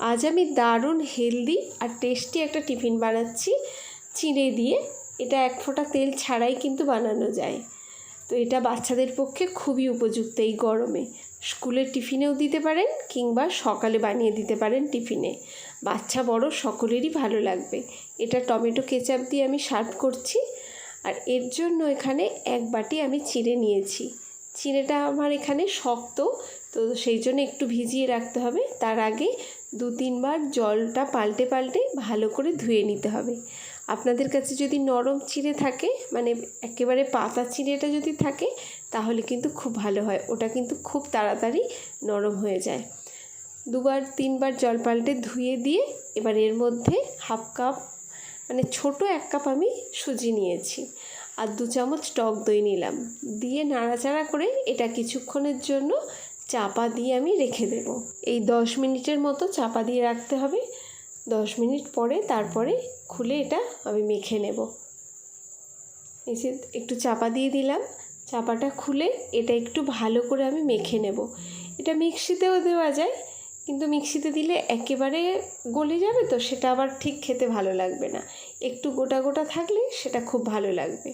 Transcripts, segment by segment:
আজ আমি দারুণ হেলদি আর টেস্টি একটা টিফিন বানাচ্ছি। চিড়ে দিয়ে। এটা এক ফোঁটা তেল ছাড়াই কিন্তু বানানো যায়। তো এটা বাচ্চাদের পক্ষে খুবই উপযুক্ত এই গরমে। স্কুলের টিফিনেও দিতে পারেন কিংবা সকালে বানিয়ে দিতে পারেন টিফিনে। বাচ্চা বড় সকলেরই ভালো লাগবে। এটা টমেটো কেচাপ দিয়ে আমি সার্ভ করছি। আর এর জন্য এখানে এক বাটি আমি চিড়ে নিয়েছি। চিড়েটা আমার এখানে শক্ত, তো সেই জন্য একটু ভিজিয়ে রাখতে হবে। তার আগে দু তিনবার জলটা পাল্টে পাল্টে ভালো করে ধুয়ে নিতে হবে। আপনাদের কাছে যদি নরম চিড়ে থাকে মানে একেবারে পাতা চিড়েটা যদি থাকে, তাহলে কিন্তু খুব ভালো হয়। ওটা কিন্তু খুব তাড়াতাড়ি নরম হয়ে যায়। দুবার, তিনবার জল পাল্টে ধুয়ে দিয়ে এবার এর মধ্যে হাফ কাপ মানে ছোট এক কাপ আমি সুজি নিয়েছি আর দু চামচ টক দই নিলাম। দিয়ে নাড়াচাড়া করে এটা কিছুক্ষণের জন্য চাপা দিয়ে আমি রেখে দেব। এই দশ মিনিটের মতো চাপা দিয়ে রাখতে হবে। দশ মিনিট পরে তারপরে খুলে এটা আমি মেখে নেব। এসে একটু চাপা দিয়ে দিলাম। চাপাটা খুলে এটা একটু ভালো করে আমি মেখে নেব। এটা মিক্সিতেও দেওয়া যায়, কিন্তু মিক্সিতে দিলে একেবারে গলে যাবে তো, সেটা আবার ঠিক খেতে ভালো লাগবে না। একটু গোটা গোটা থাকলে সেটা খুব ভালো লাগবে।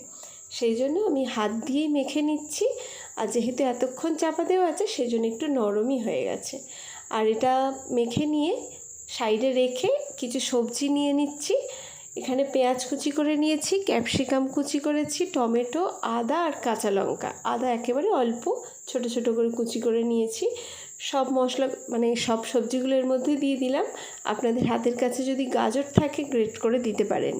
সেই জন্য আমি হাত দিয়েই মেখে নিচ্ছি। আর যেহেতু এতক্ষণ চাপা দেওয়া আছে, সেই জন্য একটু নরমই হয়ে গেছে। আর এটা মেখে নিয়ে সাইডে রেখে কিছু সবজি নিয়ে নিচ্ছি। এখানে পেঁয়াজ কুচি করে নিয়েছি, ক্যাপসিকাম কুচি করেছি, টমেটো, আদা আর কাঁচা লঙ্কা। আদা একেবারে অল্প, ছোট ছোট করে কুচি করে নিয়েছি। সব মশলা মানে সব সবজিগুলোর মধ্যে দিয়ে দিলাম। আপনাদের হাতের কাছে যদি গাজর থাকে, গ্রেট করে দিতে পারেন।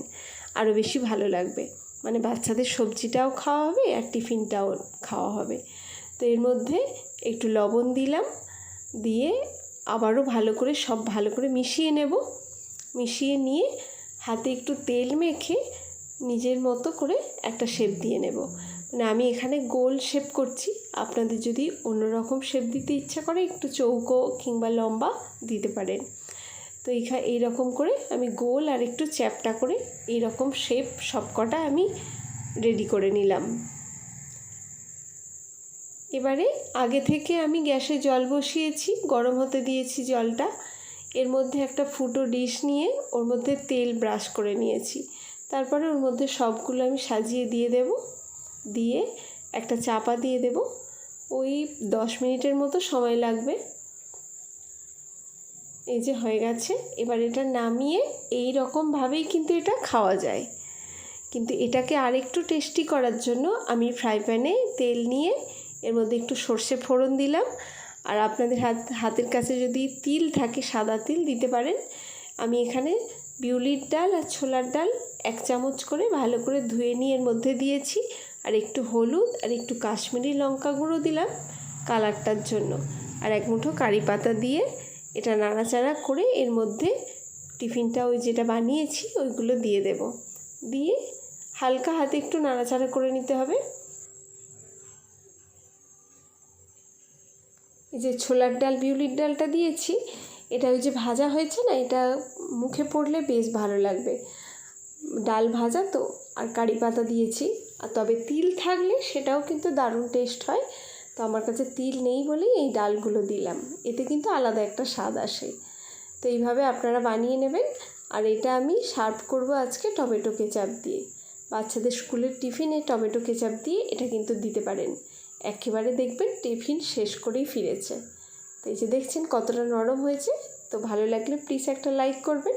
আরও বেশি ভালো লাগবে। মানে বাচ্চাদের সবজিটাও খাওয়া হবে আর টিফিনটাও খাওয়া হবে। তো এর মধ্যে একটু লবণ দিলাম, দিয়ে আবারও ভালো করে সব ভালো করে মিশিয়ে নেব। মিশিয়ে নিয়ে হাতে একটু তেল মেখে নিজের মতো করে একটা শেপ দিয়ে নেব। মানে আমি এখানে গোল শেপ করছি, আপনাদের যদি অন্যরকম শেপ দিতে ইচ্ছা করে একটু চৌকো কিংবা লম্বা দিতে পারেন। তো এইখা, এইরকম করে আমি গোল আর একটু চ্যাপটা করে এইরকম শেপ সবকটা আমি রেডি করে নিলাম। এবারে আগে থেকে আমি গ্যাসে জল বসিয়েছি, গরম হতে দিয়েছি জলটা। এর মধ্যে একটা ফুটো ডিশ নিয়ে ওর মধ্যে তেল ব্রাশ করে নিয়েছি। তারপরে ওর মধ্যে সবগুলো আমি সাজিয়ে দিয়ে দেব। দিয়ে একটা চাপা দিয়ে দেব। ওই দশ মিনিটের মতো সময় লাগবে। এই যে হয়ে গেছে, এবার এটা নামিয়ে এই রকমভাবেই কিন্তু এটা খাওয়া যায়। কিন্তু এটাকে আরেকটু টেস্টি করার জন্য আমি ফ্রাই প্যানে তেল নিয়ে এর মধ্যে একটু সর্ষে ফোড়ন দিলাম। আর আপনাদের হাত, হাতের কাছে যদি তিল থাকে, সাদা তিল দিতে পারেন। আমি এখানে বিউলির ডাল আর ছোলার ডাল এক চামচ করে ভালো করে ধুয়ে নিয়ে এর মধ্যে দিয়েছি। আর একটু হলুদ আর একটু কাশ্মীরি লঙ্কা গুঁড়ো দিলাম কালারটার জন্য। আর এক মুঠো কারি পাতা দিয়ে এটা নাড়াচাড়া করে এর মধ্যে টিফিনটা ওই যেটা বানিয়েছি ওইগুলো দিয়ে দেব। দিয়ে হালকা হাতে একটু নাড়াচাড়া করে নিতে হবে। এই যে ছোলার ডাল, বিউলির ডালটা দিয়েছি, এটা ওই যে ভাজা হয়েছে না, এটা মুখে পড়লে বেশ ভালো লাগবে। ডাল ভাজা তো, আর কারি পাতা দিয়েছি, আর তবে তিল থাকলে সেটাও কিন্তু দারুণ টেস্ট হয়। তো আমার কাছে তিল নেই বলেই এই ডালগুলো দিলাম। এতে কিন্তু আলাদা একটা স্বাদ আসে। তো এইভাবে আপনারা বানিয়ে নেবেন। আর এটা আমি সার্ভ করব আজকে টমেটো কেচাপ দিয়ে। বাচ্চাদের স্কুলের টিফিনে টমেটো কেচাপ দিয়ে এটা কিন্তু দিতে পারেন। একেবারে দেখবেন টিফিন শেষ করেই ফিরেছে। তো এই যে দেখছেন কতটা নরম হয়েছে। তো ভালো লাগলে প্লিজ একটা লাইক করবেন।